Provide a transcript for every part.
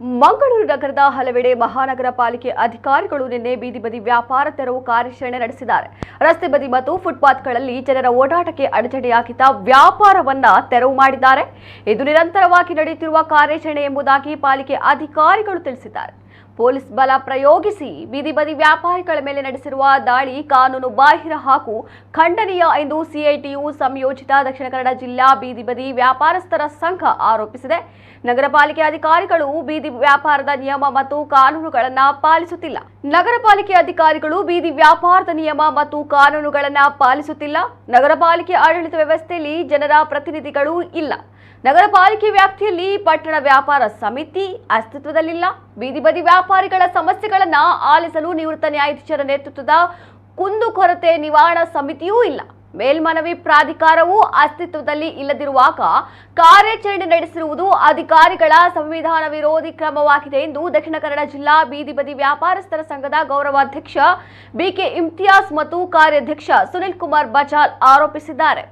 ಮಂಗಳೂರು ನಗರದ ಹಲವೆಡೆ ಮಹಾನಗರ ಪಾಲಿಕೆ ಅಧಿಕಾರಿಗಳು ನಿನ್ನೆ ಬೀದಿ ಬದಿ ವ್ಯಾಪಾರ ತೆರವು ಕಾರ್ಯಾಚರಣೆ ನಡೆಸಿದ್ದಾರೆ. ರಸ್ತೆ ಬದಿ ಮತ್ತು ಫುಟ್ಪಾತ್ಗಳಲ್ಲಿ ಜನರ ಓಡಾಟಕ್ಕೆ ಅಡಚಣೆಯಾಗಿದ್ದ ವ್ಯಾಪಾರವನ್ನ ತೆರವು ಮಾಡಿದ್ದಾರೆ. ಇದು ನಿರಂತರವಾಗಿ ನಡೆಯುತ್ತಿರುವ ಕಾರ್ಯಾಚರಣೆ ಎಂಬುದಾಗಿ ಪಾಲಿಕೆ ಅಧಿಕಾರಿಗಳು ತಿಳಿಸಿದ್ದಾರೆ. ಪೊಲೀಸ್ ಬಲ ಪ್ರಯೋಗಿಸಿ ಬೀದಿ ಬದಿ ವ್ಯಾಪಾರಿಗಳ ಮೇಲೆ ನಡೆಸಿರುವ ದಾಳಿ ಕಾನೂನು ಬಾಹಿರ ಹಾಗೂ ಖಂಡನೀಯ ಎಂದು ಸಿಐಟಿಯು ಸಂಯೋಜಿತ ದಕ್ಷಿಣ ಕನ್ನಡ ಜಿಲ್ಲಾ ಬೀದಿ ಬದಿ ವ್ಯಾಪಾರಸ್ಥರ ಸಂಘ ಆರೋಪಿಸಿದೆ. ನಗರ ಅಧಿಕಾರಿಗಳು ಬೀದಿ ವ್ಯಾಪಾರದ ನಿಯಮ ಮತ್ತು ಕಾನೂನುಗಳನ್ನು ಪಾಲಿಸುತ್ತಿಲ್ಲ. ನಗರ ಅಧಿಕಾರಿಗಳು ಬೀದಿ ವ್ಯಾಪಾರದ ನಿಯಮ ಮತ್ತು ಕಾನೂನುಗಳನ್ನು ಪಾಲಿಸುತ್ತಿಲ್ಲ. ನಗರ ಆಡಳಿತ ವ್ಯವಸ್ಥೆಯಲ್ಲಿ ಜನರ ಪ್ರತಿನಿಧಿಗಳು ಇಲ್ಲ. ನಗರ ಪಾಲಿಕೆ ವ್ಯಾಪ್ತಿಯಲ್ಲಿ ಪಟ್ಟಣ ವ್ಯಾಪಾರ ಸಮಿತಿ ಅಸ್ತಿತ್ವದಲ್ಲಿಲ್ಲ. ಬೀದಿ ಬದಿ ವ್ಯಾಪಾರಿಗಳ ಸಮಸ್ಯೆಗಳನ್ನ ಆಲಿಸಲು ನಿವೃತ್ತ ನ್ಯಾಯಾಧೀಶರ ನೇತೃತ್ವದ ಕುಂದುಕೊರತೆ ನಿವಾರಣಾ ಸಮಿತಿಯೂ ಇಲ್ಲ. ಮೇಲ್ಮನವಿ ಪ್ರಾಧಿಕಾರವೂ ಅಸ್ತಿತ್ವದಲ್ಲಿ ಇಲ್ಲದಿರುವಾಗ ಕಾರ್ಯಾಚರಣೆ ನಡೆಸಿರುವುದು ಅಧಿಕಾರಿಗಳ ಸಂವಿಧಾನ ವಿರೋಧಿ ಕ್ರಮವಾಗಿದೆ ಎಂದು ದಕ್ಷಿಣ ಕನ್ನಡ ಜಿಲ್ಲಾ ಬೀದಿ ಬದಿ ವ್ಯಾಪಾರಸ್ಥರ ಸಂಘದ ಗೌರವಾಧ್ಯಕ್ಷ ಬಿಕೆ ಇಮ್ತಿಯಾಸ್ ಮತ್ತು ಕಾರ್ಯಾಧ್ಯಕ್ಷ ಸುನಿಲ್ ಕುಮಾರ್ ಬಜಾಲ್ ಆರೋಪಿಸಿದ್ದಾರೆ.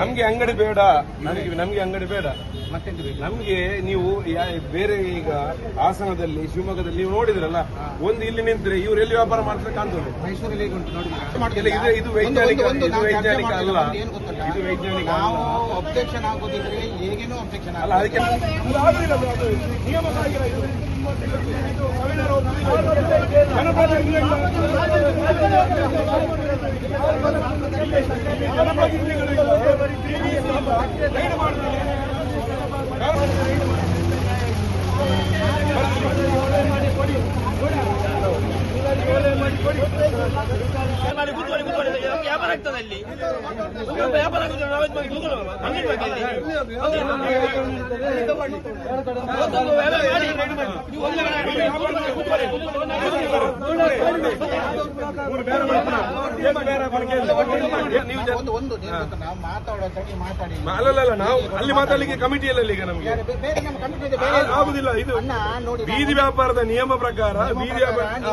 ನಮ್ಗೆ ಅಂಗಡಿ ಬೇಡ. ನಮಗೆ ನಮ್ಗೆ ಅಂಗಡಿ ಬೇಡ. ನಮ್ಗೆ ನೀವು ಬೇರೆ ಈಗ ಹಾಸನದಲ್ಲಿ ಶಿವಮೊಗ್ಗದಲ್ಲಿ ನೀವು ನೋಡಿದ್ರಲ್ಲ ಒಂದು ಇಲ್ಲಿ ನಿಂತ್ರೆ ಇವ್ರು ಎಲ್ಲಿ ವ್ಯಾಪಾರ ಮಾಡ್ತಾರೆ ಕಾಣ್ತದೆ. ಮೈಸೂರಲ್ಲಿ ಇದು ವೈಜ್ಞಾನಿಕ ಇದು ವೈಜ್ಞಾನಿಕ ಅಲ್ಲ? ಇದು ವೈಜ್ಞಾನಿಕ ನಾವು ಅಬ್ಜೆಕ್ಷನ್ ಆಗೋದಿದ್ರೆ ಹೇಗೇನೋ ಅಬ್ಜೆಕ್ಷನ್ ಅದಕ್ಕೆ. ಜನಪ್ರತಿನಿಧಿಗಳು ವ್ಯಾಪಾರ ಆಗ್ತದೆ ಅಲ್ಲಿ ವ್ಯಾಪಾರ ಆಗುದಿಲ್ಲ ನಾವೇನ್ ಮಾಡಿ. ಇವತ್ತೊಂದು ಮಾಡಿ ಅಲ್ಲಲ್ಲ ನಾವು ಅಲ್ಲಿ ಮಾತಾಡ್ಲಿಕ್ಕೆ ಕಮಿಟಿಯಲ್ಲ ಈಗ ನಮಗೆ. ಕಮಿಟಿ ಅಲ್ಲಿ ಆಗುದಿಲ್ಲ ಇದು ಬೀದಿ ವ್ಯಾಪಾರದ ನಿಯಮ ಪ್ರಕಾರ ಬೀದಿ ವ್ಯಾಪಾರ ಅಲ್ಲಿ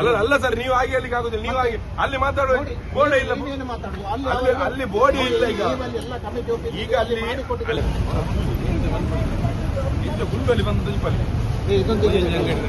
ಅಲ್ಲ ಅಲ್ಲ ಸರ್ ನೀವು ಆಗಿ ಅಲ್ಲಿಗೆ ಆಗುದಿಲ್ಲ ನೀವು ಆಗಿ ಅಲ್ಲಿ ಮಾತಾಡುವ ಬೋರ್ಡ್ ಇಲ್ಲ. ಅಲ್ಲಿ ಅಲ್ಲಿ ಅಲ್ಲಿ ಬೋರ್ಡ್ ಇಲ್ಲ ಈಗ. ಕಮಿಟಿ ಈಗ ಅಲ್ಲಿ. ಇದು ಗುಂಪಲ್ಲಿ ಬಂದು ಇಲ್ಲಿ ಏ, ಇದೊಂದು ಅಂಗಡಿ